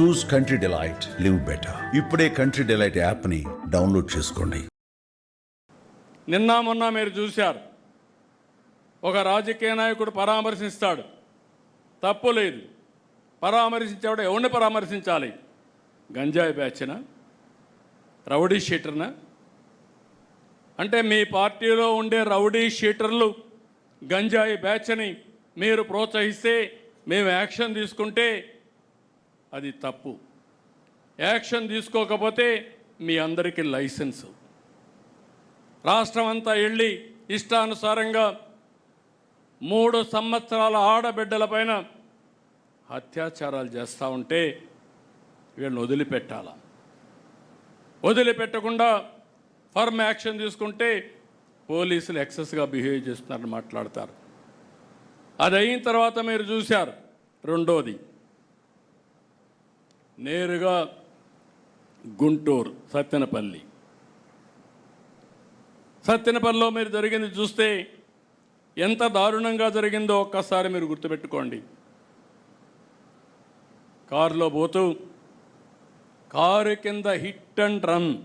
Choose country delight live better ఇప్పుడే country delight యాప్ని download చేసుకోండి. నిన్న మొన్న మీరు చూశారు. ఒక రాజకీయ నాయకుడు పరామర్శిస్తాడు. తప్పు లేదు. పరామర్శించేవాడు ఎవరిని పరామర్శించాలి? గంజాయి బ్యాచ్న? రౌడీ షీటర్న? అంటే మీ పార్టీలో ఉండే రౌడీ షీటర్లు గంజాయి బ్యాచ్ని మీరు ప్రోత్సహిస్తే మేము యాక్షన్ తీసుకుంటే అది తప్పు. యాక్షన్ తీసుకోకపోతే మీ అందరికీ లైసెన్సు. రాష్ట్రం అంతా వెళ్ళి ఇష్టానుసారంగా మూడు సంవత్సరాల ఆడబిడ్డలపైన అత్యాచారాలు చేస్తూ ఉంటే వీళ్ళని వదిలిపెట్టాల? వదిలిపెట్టకుండా ఫర్మ్ యాక్షన్ తీసుకుంటే పోలీసులు ఎక్సెస్గా బిహేవ్ చేస్తున్నారని మాట్లాడతారు. అది అయిన తర్వాత మీరు చూశారు రెండోది. నేరుగా గుంటూరు సత్తెనపల్లి. సత్తెనపల్లిలో మీరు జరిగింది చూస్తే ఎంత దారుణంగా జరిగిందో ఒక్కసారి మీరు గుర్తుపెట్టుకోండి. కారులో పోతూ కారు కింద hit and run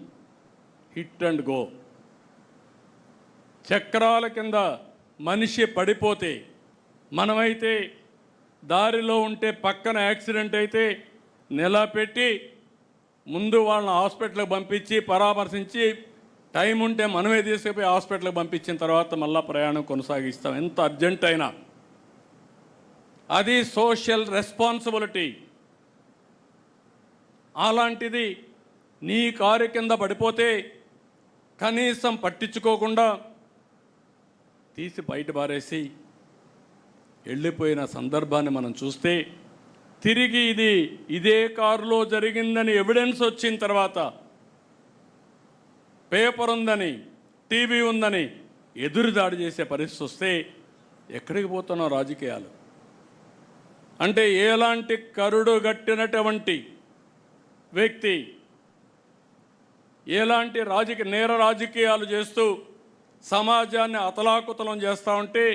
hit and go. చక్రాల కింద మనిషి పడిపోతే మనమైతే దారిలో ఉంటే పక్కన యాక్సిడెంట్ అయితే నిలబెట్టి ముందు వాళ్ళని హాస్పిటల్కి పంపించి పరామర్శించి టైం ఉంటే మనమే తీసుకుపోయి హాస్పిటల్కి పంపించిన తర్వాత మళ్ళీ ప్రయాణం కొనసాగిస్తాం. ఎంత అర్జెంట్ అయినా. అది సోషల్ రెస్పాన్సిబిలిటీ. అలాంటిది నీ కారు కింద పడిపోతే కనీసం పట్టించుకోకుండా తీసి బయట పారేసి వెళ్ళిపోయిన సందర్భాన్ని మనం చూస్తే తిరిగి ఇది ఇదే కారులో జరిగిందని ఎవిడెన్స్ వచ్చిన తర్వాత పేపర్ ఉందని టీవీ ఉందని ఎదురుదాడి చేసే పరిస్థితి వస్తే ఎక్కడికి పోతున్నాం రాజకీయాలు? అంటే ఎలాంటి కరుడు గట్టినటువంటి వ్యక్తి ఎలాంటి రాజకీయ నేర రాజకీయాలు చేస్తూ సమాజాన్ని అతలాకుతలం చేస్తూ ఉంటే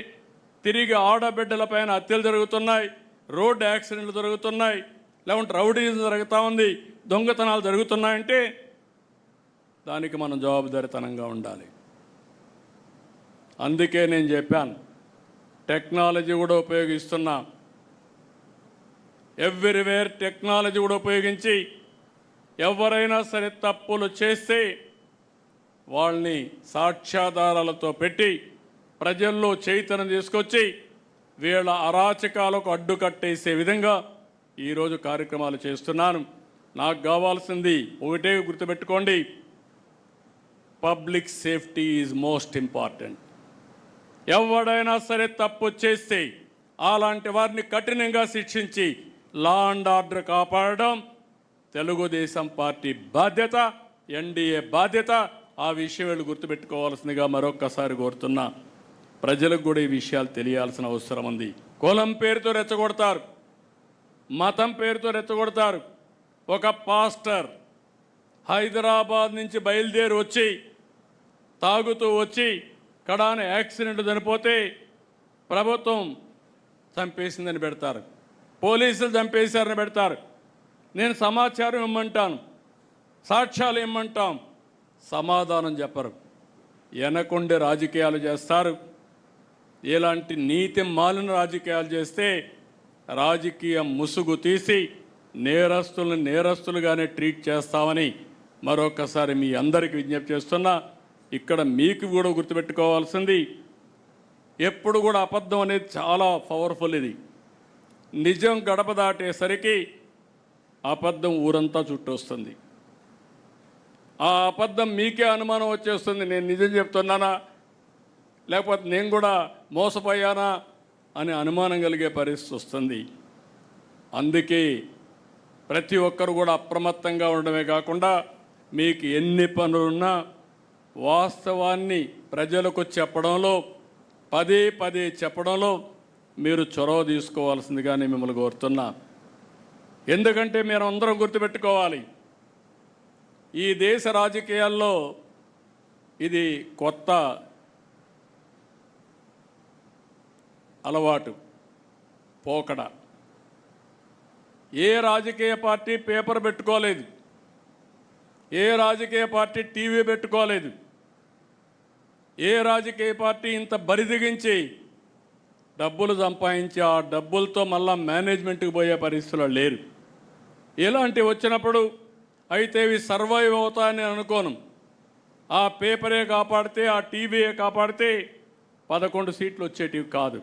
తిరిగి ఆడబిడ్డలపైన హత్యలు జరుగుతున్నాయి. రోడ్డు యాక్సిడెంట్లు జరుగుతున్నాయి లేకుంటే రౌడీజం జరుగుతూ ఉంది దొంగతనాలు జరుగుతున్నాయంటే దానికి మనం జవాబుదారితనంగా ఉండాలి. అందుకే నేను చెప్పాను టెక్నాలజీ కూడా ఉపయోగిస్తున్నా. ఎవ్రీవేర్ టెక్నాలజీ కూడా ఉపయోగించి ఎవరైనా సరే తప్పులు చేస్తే వాళ్ళని సాక్ష్యాధారాలతో పెట్టి ప్రజల్లో చైతన్యం తీసుకొచ్చి వీళ్ళ అరాచకాలకు అడ్డుకట్టేసే విధంగా ఈరోజు కార్యక్రమాలు చేస్తున్నాను. నాకు కావాల్సింది ఒకటే గుర్తుపెట్టుకోండి. Public safety is most important. ఎవడైనా సరే తప్పు చేస్తే అలాంటి వారిని కఠినంగా శిక్షించి లా అండ్ ఆర్డర్ కాపాడడం తెలుగుదేశం పార్టీ బాధ్యత ఎన్డీఏ బాధ్యత. ఆ విషయం వీళ్ళు గుర్తుపెట్టుకోవాల్సిందిగా మరొక్కసారి కోరుతున్నా. ప్రజలకు కూడా ఈ విషయాలు తెలియాల్సిన అవసరం ఉంది. కులం పేరుతో రెచ్చగొడతారు. మతం పేరుతో రెచ్చగొడతారు. ఒక పాస్టర్ హైదరాబాద్ నుంచి బయలుదేరి వచ్చి తాగుతూ వచ్చి కడాన యాక్సిడెంట్ చనిపోతే ప్రభుత్వం చంపేసిందని పెడతారు. పోలీసులు చంపేశారని పెడతారు. నేను సమాచారం ఇమ్మంటాను. సాక్ష్యాలు ఇమ్మంటాం. సమాధానం చెప్పరు. వెనకుండే రాజకీయాలు చేస్తారు. ఇలాంటి నీతి మాలిన రాజకీయాలు చేస్తే రాజకీయ ముసుగు తీసి నేరస్తులను నేరస్తులుగానే ట్రీట్ చేస్తామని మరొకసారి మీ అందరికీ విజ్ఞప్తి చేస్తున్నా ఇక్కడ మీకు కూడా గుర్తుపెట్టుకోవాల్సింది ఎప్పుడు కూడా అబద్ధం అనేది చాలా పవర్ఫుల్ ఇది. నిజం గడప దాటేసరికి అబద్ధం ఊరంతా చుట్టొస్తుంది ఆ అబద్ధం మీకే అనుమానం వచ్చేస్తుంది నేను నిజం చెప్తున్నానా? లేకపోతే నేను కూడా మోసపోయానా అని అనుమానం కలిగే పరిస్థితి వస్తుంది. అందుకే ప్రతి ఒక్కరు కూడా అప్రమత్తంగా ఉండడమే కాకుండా మీకు ఎన్ని పనులున్నా వాస్తవాన్ని ప్రజలకు చెప్పడంలో పదే పదే చెప్పడంలో మీరు చొరవ తీసుకోవాల్సిందిగా నేను మిమ్మల్ని కోరుతున్నా. ఎందుకంటే మీరు అందరం గుర్తుపెట్టుకోవాలి ఈ దేశ రాజకీయాల్లో ఇది కొత్త అలవాటు పోకడ. ఏ రాజకీయ పార్టీ పేపర్ పెట్టుకోలేదు ఏ రాజకీయ పార్టీ టీవీ పెట్టుకోలేదు ఏ రాజకీయ పార్టీ ఇంత బరిదిగించి డబ్బులు సంపాదించి ఆ డబ్బులతో మళ్ళా మేనేజ్మెంట్కి పోయే పరిస్థితుల్లో లేరు. ఇలాంటివి వచ్చినప్పుడు అయితే ఇవి సర్వైవ్ అవుతాయని అనుకోను. ఆ పేపరే కాపాడితే ఆ టీవీయే కాపాడితే పదకొండు సీట్లు వచ్చేటివి కాదు.